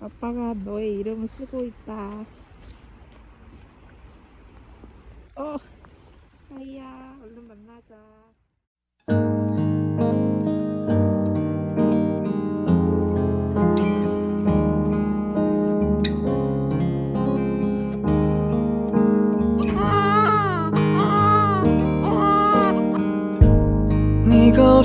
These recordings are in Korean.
아빠가 너의 이름을 쓰고 있다. 어, 아이야, 얼른 만나자.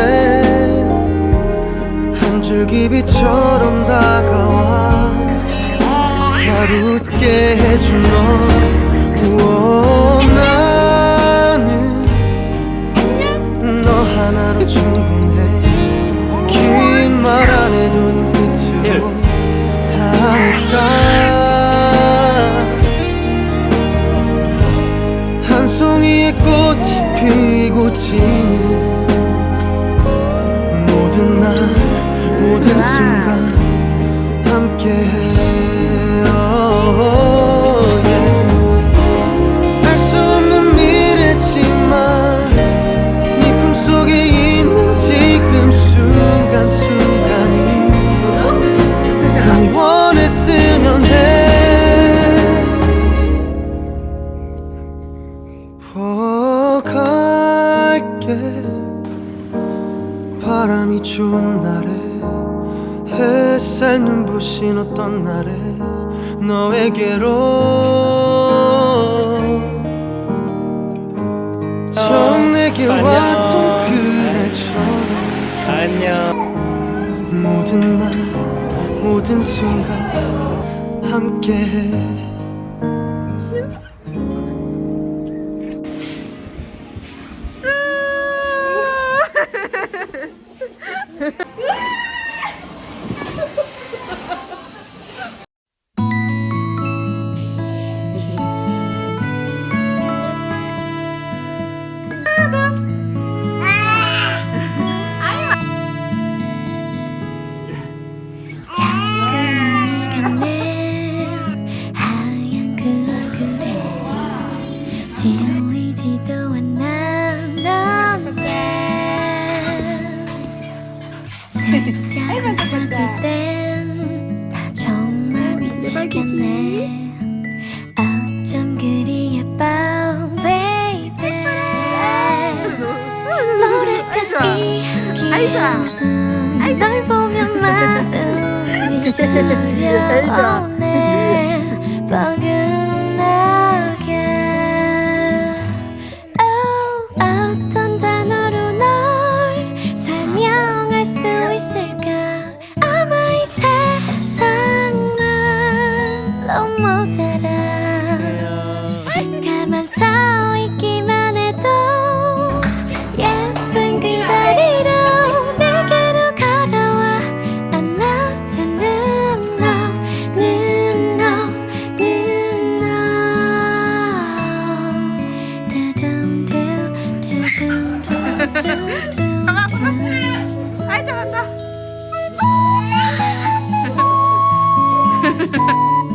삶에 한 줄기 빛처럼 다가와 날 웃게 해준 너 우와, 나는 너 하나로 충분해. 긴 말 안 해도 눈빛으로 다 하니까 한 송이의 꽃이 피고 지는 모든 순간 함께해 좋은 날에 햇살 눈부신 어떤 날에 너에게로 처음 내게 안녕. 왔던 그날처럼 안녕. 모든 날 모든 순간 함께해 yeah. 살짝 웃어줄 땐나 정말 미치겠네. 어쩜 그리 예뻐 baby. 뭐랄까 이 기분 널 보면 마음이 저려 Ha ha ha!